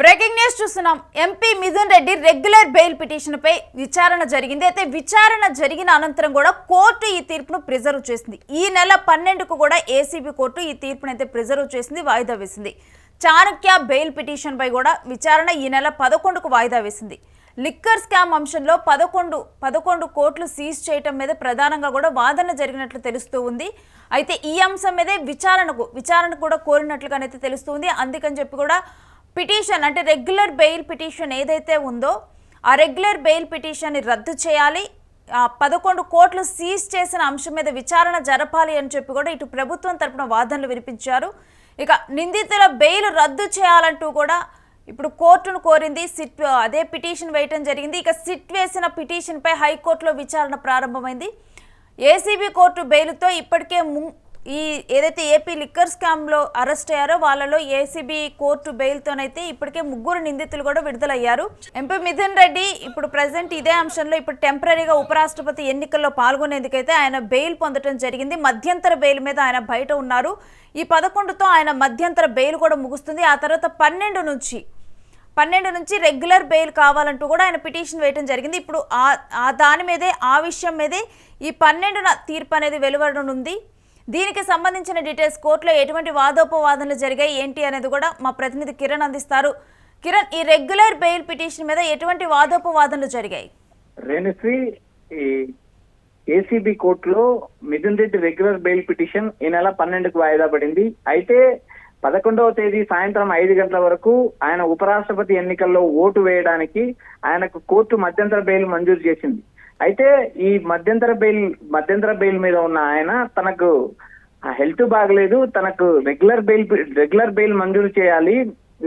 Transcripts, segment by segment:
Breaking news చూస్తున్నాం. MP Mithun Reddy regular bail పిటిషన్పై విచారణ జరిగింది. అయితే విచారణ జరిగిన అనంతరం కూడా కోర్టు ఈ తీర్పును ప్రిజర్వ్ చేసింది. ఈ నెల పన్నెండుకు కూడా ఏసీబీ కోర్టు ఈ తీర్పును అయితే ప్రిజర్వ్ చేసింది వాయిదా వేసింది. చాణక్య బెయిల్ పిటిషన్పై కూడా విచారణ ఈ నెల పదకొండుకు వాయిదా వేసింది. లిక్కర్ స్కామ్ అంశంలో పదకొండు పదకొండు కోట్లు సీజ్ చేయటం మీద ప్రధానంగా కూడా వాదన జరిగినట్లు తెలుస్తూ ఉంది. అయితే ఈ అంశం మీదే విచారణకు విచారణ కూడా కోరినట్లుగానైతే తెలుస్తుంది అందుకని చెప్పి కూడా పిటిషన్ అంటే రెగ్యులర్ బెయిల్ పిటిషన్ ఏదైతే ఉందో ఆ రెగ్యులర్ బెయిల్ పిటిషన్ని రద్దు చేయాలి. పదకొండు కోట్లు సీజ్ చేసిన అంశం మీద విచారణ జరపాలి అని చెప్పి కూడా ఇటు ప్రభుత్వం తరపున వాదనలు వినిపించారు. ఇక నిందితుల బెయిల్ రద్దు చేయాలంటూ కూడా ఇప్పుడు కోర్టును కోరింది. సిట్ అదే పిటిషన్ వేయటం జరిగింది. ఇక సిట్ వేసిన పిటిషన్పై హైకోర్టులో విచారణ ప్రారంభమైంది. ఏసీబీ కోర్టు బెయిల్తో ఇప్పటికే ఈ ఏదైతే ఏపీ లిక్కర్ స్కామ్లో అరెస్ట్ అయ్యారో వాళ్ళలో ఏసీబీ కోర్టు బెయిల్తోనైతే ఇప్పటికే ముగ్గురు నిందితులు కూడా విడుదలయ్యారు. ఎంపీ మిథున్ రెడ్డి ఇప్పుడు ప్రజెంట్ ఇదే అంశంలో ఇప్పుడు టెంపరీగా ఉపరాష్ట్రపతి ఎన్నికల్లో పాల్గొనేందుకైతే ఆయన బెయిల్ పొందడం జరిగింది. మధ్యంతర బెయిల్ మీద ఆయన బయట ఉన్నారు. ఈ పదకొండుతో ఆయన మధ్యంతర బెయిల్ కూడా ముగుస్తుంది. ఆ తర్వాత పన్నెండు నుంచి పన్నెండు నుంచి రెగ్యులర్ బెయిల్ కావాలంటూ కూడా ఆయన పిటిషన్ వేయడం జరిగింది. ఇప్పుడు ఆ ఆ దాని మీదే ఆ విషయం మీదే ఈ పన్నెండున తీర్పు అనేది వెలువడనుంది. దీనికి సంబంధించిన డీటెయిల్స్ కోర్టులో ఎటువంటి వాదోపవాదనలు జరిగాయి ఏంటి అనేది కూడా మా ప్రతినిధి కిరణ్ అందిస్తారు. కిరణ్ ఈ రెగ్యులర్ బెయిల్ పిటిషన్ మీద ఎటువంటి వాదోపవాదనలు జరిగాయి? రేణుశ్రీ ఈ ఏసీబీ కోర్టులో Mithun Reddy regular bail petition ఈ నెల పన్నెండుకు వాయిదా పడింది. అయితే పదకొండవ తేదీ సాయంత్రం ఐదు గంటల వరకు ఆయన ఉపరాష్ట్రపతి ఎన్నికల్లో ఓటు వేయడానికి ఆయనకు కోర్టు మధ్యంతర బెయిల్ మంజూరు చేసింది. అయితే ఈ మధ్యంతర బెయిల్ మధ్యంతర బెయిల్ మీద ఉన్న ఆయన తనకు హెల్త్ బాగలేదు తనకు రెగ్యులర్ బెయిల్ రెగ్యులర్ బెయిల్ మంజూరు చేయాలి.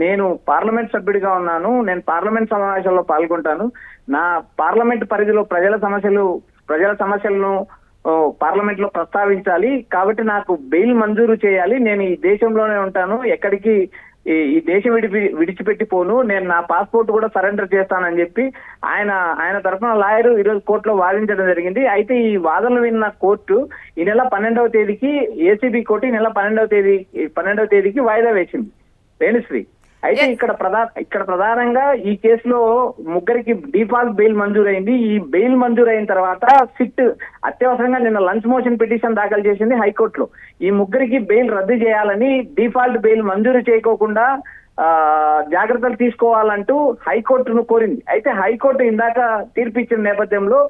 నేను పార్లమెంట్ సభ్యుడిగా ఉన్నాను నేను పార్లమెంట్ సమావేశాల్లో పాల్గొంటాను. నా పార్లమెంట్ పరిధిలో ప్రజల సమస్యలు ప్రజల సమస్యలను పార్లమెంట్లో ప్రస్తావించాలి. కాబట్టి నాకు బెయిల్ మంజూరు చేయాలి. నేను ఈ దేశంలోనే ఉంటాను. ఎక్కడికి ఈ దేశం విడిపి విడిచిపెట్టి పోను నేను నా పాస్పోర్ట్ కూడా సరెండర్ చేస్తానని చెప్పి ఆయన ఆయన తరఫున లాయర్ ఈరోజు కోర్టులో వాదించడం జరిగింది. అయితే ఈ వాదనలు విన్న కోర్టు ఈ నెల పన్నెండవ తేదీకి ఏసీబీ కోర్టు ఈ నెల పన్నెండవ తేదీ పన్నెండవ తేదీకి వాయిదా వేసింది. రేణుశ్రీ అయితే ఇక్కడ ప్రధా ఇక్కడ ప్రధానంగా ఈ కేసులో ముగ్గురికి డిఫాల్ట్ బెయిల్ మంజూరైంది. ఈ బెయిల్ మంజూరైన తర్వాత సిట్ అత్యవసరంగా నిన్న లంచ్ మోషన్ పిటిషన్ దాఖలు చేసింది హైకోర్టులో. ఈ ముగ్గురికి బెయిల్ రద్దు చేయాలని డిఫాల్ట్ బెయిల్ మంజూరు చేయకోకుండా జాగ్రత్తలు తీసుకోవాలంటూ హైకోర్టును కోరింది. అయితే హైకోర్టు ఇందాక తీర్పిచ్చిన నేపథ్యంలో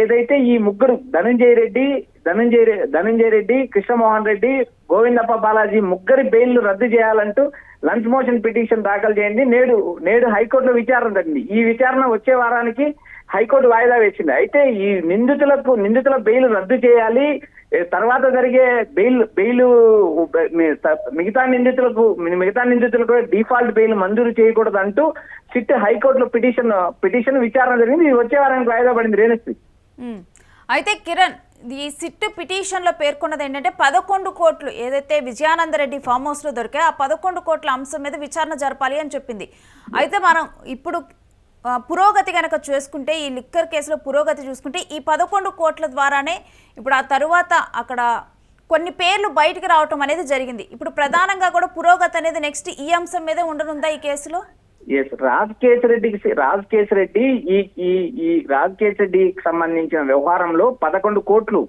ఏదైతే ఈ ముగ్గురు ధనంజయ రెడ్డి ధనంజయ ధనంజయ రెడ్డి కృష్ణమోహన్ రెడ్డి గోవిందప్ప బాలాజీ ముగ్గురి బెయిల్ రద్దు చేయాలంటూ లంచ్ మోషన్ పిటిషన్ దాఖలు చేయండి. నేడు నేడు హైకోర్టులో విచారణ జరిగింది. ఈ విచారణ వచ్చే వారానికి హైకోర్టు వాయిదా వేసింది. అయితే ఈ నిందితులకు నిందితుల బెయిల్ రద్దు చేయాలి. తర్వాత జరిగే బెయిల్ బెయిల్ మిగతా నిందితులకు మిగతా నిందితులకు డిఫాల్ట్ బెయిల్ మంజూరు చేయకూడదు అంటూ సిట్ హైకోర్టులో పిటిషన్ పిటిషన్ విచారణ జరిగింది. ఇది వచ్చే వారానికి వాయిదా పడింది. రేణుశ్రీ. అయితే కిరణ్ ఈ సిట్ పిటిషన్లో పేర్కొన్నది ఏంటంటే పదకొండు కోట్లు ఏదైతే విజయానందరెడ్డి ఫామ్ హౌస్లో దొరికాయో ఆ పదకొండు కోట్ల అంశం మీద విచారణ జరపాలి అని చెప్పింది. అయితే మనం ఇప్పుడు పురోగతి కనుక చూసుకుంటే ఈ లిక్కర్ కేసులో పురోగతి చూసుకుంటే ఈ పదకొండు కోట్ల ద్వారానే ఇప్పుడు ఆ తరువాత అక్కడ కొన్ని పేర్లు బయటికి రావటం అనేది జరిగింది. ఇప్పుడు ప్రధానంగా కూడా పురోగతి అనేది నెక్స్ట్ ఈ అంశం మీదే ఉండనుందా ఈ కేసులో? ఎస్ రాజ్ కేసిరెడ్డికి రాజ్ కేసిరెడ్డి ఈ ఈ ఈ రాజ్కేశరెడ్డికి సంబంధించిన వ్యవహారంలో పదకొండు కోట్లు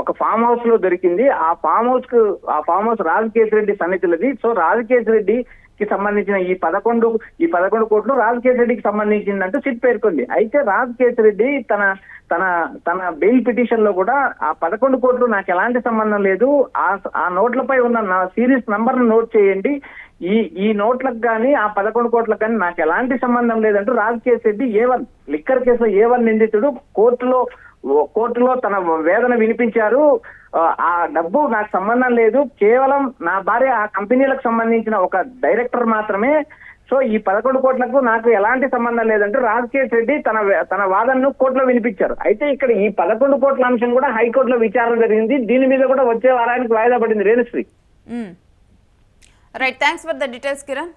ఒక ఫామ్ హౌస్లో దొరికింది. ఆ ఫామ్ హౌస్కు ఆ ఫామ్ హౌస్ రాజ్ కేసిరెడ్డి సన్నిధులది. సో రాజ్ కేసిరెడ్డి కి సంబంధించిన ఈ పదకొండు ఈ పదకొండు కోట్లు రాజ్ రెడ్డికి సంబంధించిందంటూ సిట్ పేర్కొంది. అయితే రాజ్ కేసిరెడ్డి తన తన తన బెయిల్ పిటిషన్లో కూడా ఆ పదకొండు కోట్లు నాకు ఎలాంటి సంబంధం లేదు. ఆ ఆ నోట్లపై ఉన్న నా సిరీస్ నంబర్ నోట్ చేయండి. ఈ ఈ నోట్లకు కానీ ఆ పదకొండు కోట్లకు కానీ నాకు ఎలాంటి సంబంధం లేదంటూ Rajkesh Reddy A one liquor కేసులో ఏవన్ నిందితుడు కోర్టులో కోర్టులో తన వేదన వినిపించారు. ఆ, డబ్బు నాకు సంబంధం లేదు. కేవలం నా భార్య ఆ కంపెనీలకు సంబంధించిన ఒక డైరెక్టర్ మాత్రమే. సో ఈ పదకొండు కోట్లకు నాకు ఎలాంటి సంబంధం లేదంటూ రాజకేష్ రెడ్డి తన తన వాదనను కోర్టులో వినిపించారు. అయితే ఇక్కడ ఈ పదకొండు కోట్ల అంశం కూడా హైకోర్టులో విచారణ జరిగింది. దీని మీద కూడా వచ్చే వారానికి వాయిదా పడింది Renushree. Right thanks for the details Kiran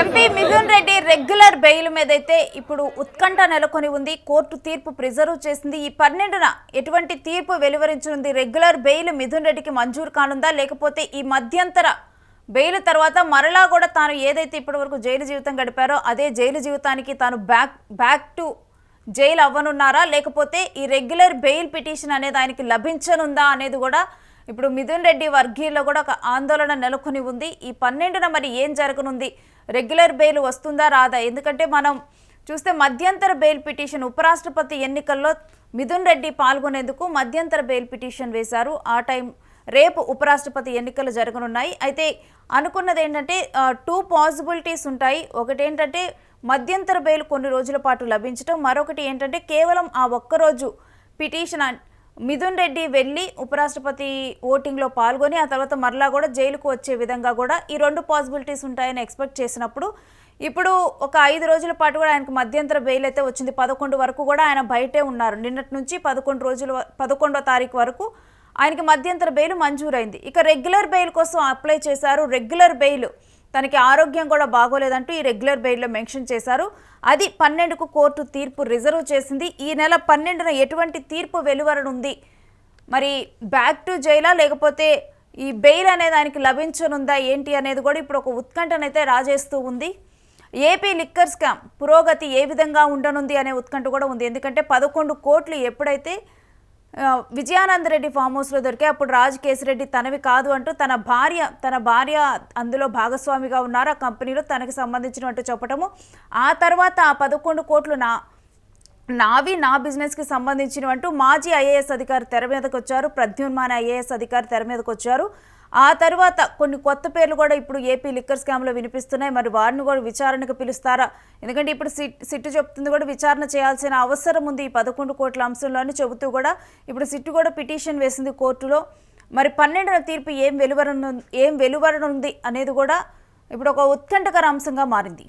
MP Mithun Reddy regular bail మీద అయితే ఇప్పుడు ఉత్కంఠ నెలకొని ఉంది. కోర్టు తీర్పు ప్రిజర్వ్ చేసింది. ఈ పన్నెండున ఎటువంటి తీర్పు వెలువరించనుంది? రెగ్యులర్ బెయిల్ మిథున్ రెడ్డికి మంజూరు కానుందా? లేకపోతే ఈ మధ్యంతర బెయిల్ తర్వాత మరలా కూడా తాను ఏదైతే ఇప్పటి వరకు జైలు జీవితం గడిపారో అదే జైలు జీవితానికి తాను బ్యాక్ బ్యాక్ టు జైలు అవ్వనున్నారా? లేకపోతే ఈ రెగ్యులర్ బెయిల్ పిటిషన్ అనేది ఆయనకి లభించనుందా అనేది కూడా ఇప్పుడు మిథున్ రెడ్డి వర్గీయుల్లో కూడా ఒక ఆందోళన నెలకొని ఉంది. ఈ పన్నెండున మరి ఏం జరగనుంది? రెగ్యులర్ బెయిల్ వస్తుందా రాదా? ఎందుకంటే మనం చూస్తే మధ్యంతర బెయిల్ పిటిషన్ ఉపరాష్ట్రపతి ఎన్నికల్లో మిథున్ రెడ్డి పాల్గొనేందుకు మధ్యంతర బెయిల్ పిటిషన్ వేశారు. ఆ టైం రేపు ఉపరాష్ట్రపతి ఎన్నికలు జరగనున్నాయి. అయితే అనుకున్నది ఏంటంటే టూ పాసిబిలిటీస్ ఉంటాయి. ఒకటి ఏంటంటే మధ్యంతర బెయిల్ కొన్ని రోజుల పాటు లభించడం మరొకటి ఏంటంటే కేవలం ఆ ఒక్కరోజు పిటిషన్ మిథున్ రెడ్డి వెళ్ళి ఉపరాష్ట్రపతి ఓటింగ్లో పాల్గొని ఆ తర్వాత మరలా కూడా జైలుకు వచ్చే విధంగా కూడా ఈ రెండు పాసిబిలిటీస్ ఉంటాయని ఎక్స్పెక్ట్ చేసినప్పుడు ఇప్పుడు ఒక ఐదు రోజుల పాటు కూడా ఆయనకు మధ్యంతర బెయిల్ అయితే వచ్చింది. పదకొండు వరకు కూడా ఆయన బయటే ఉన్నారు. నిన్నటి నుంచి పదకొండు రోజుల పదకొండో తారీఖు వరకు ఆయనకి మధ్యంతర బెయిల్ మంజూరైంది. ఇక రెగ్యులర్ బెయిల్ కోసం అప్లై చేశారు. రెగ్యులర్ బెయిల్ తనకి ఆరోగ్యం కూడా బాగోలేదంటూ ఈ రెగ్యులర్ బెయిల్లో మెన్షన్ చేశారు. అది పన్నెండుకు కోర్టు తీర్పు రిజర్వ్ చేసింది. ఈ నెల పన్నెండున ఎటువంటి తీర్పు వెలువరనుంది? మరి బ్యాక్ టు జైలా లేకపోతే ఈ బెయిల్ అనేది ఆయనకి లభించనుందా? ఏంటి అనేది కూడా ఇప్పుడు ఒక ఉత్కంఠనైతే రాజేస్తూ ఉంది. ఏపీ లిక్కర్ స్కామ్ పురోగతి ఏ విధంగా ఉండనుంది అనే ఉత్కంఠ కూడా ఉంది. ఎందుకంటే పదకొండు కోట్లు ఎప్పుడైతే విజయానంద రెడ్డి ఫామ్ హౌస్లో దొరికే అప్పుడు రాజ్ కేసిరెడ్డి తనవి కాదు అంటూ తన భార్య తన భార్య అందులో భాగస్వామిగా ఉన్నారు. ఆ కంపెనీలో తనకి సంబంధించినట్టు చెప్పటము. ఆ తర్వాత ఆ పదకొండు కోట్లు నా నావి నా బిజినెస్కి సంబంధించినవంటూ మాజీ ఐఏఎస్ అధికారి తెర మీదకి వచ్చారు ప్రద్యున్మాన ఐఏఎస్ అధికారి తెర మీదకి వచ్చారు ఆ తర్వాత కొన్ని కొత్త పేర్లు కూడా ఇప్పుడు ఏపీ లిక్కర్ స్కామ్లో వినిపిస్తున్నాయి. మరి వారిని కూడా విచారణకు పిలుస్తారా? ఎందుకంటే ఇప్పుడు సిట్టు చెప్తుంది కూడా విచారణ చేయాల్సిన అవసరం ఉంది ఈ పదకొండు కోట్ల అంశంలోని చెబుతూ కూడా ఇప్పుడు సిట్టు కూడా పిటిషన్ వేసింది కోర్టులో. మరి పన్నెండవ తీర్పు ఏం వెలువరను ఏం వెలువరనుంది అనేది కూడా ఇప్పుడు ఒక ఉత్కంఠకర అంశంగా మారింది.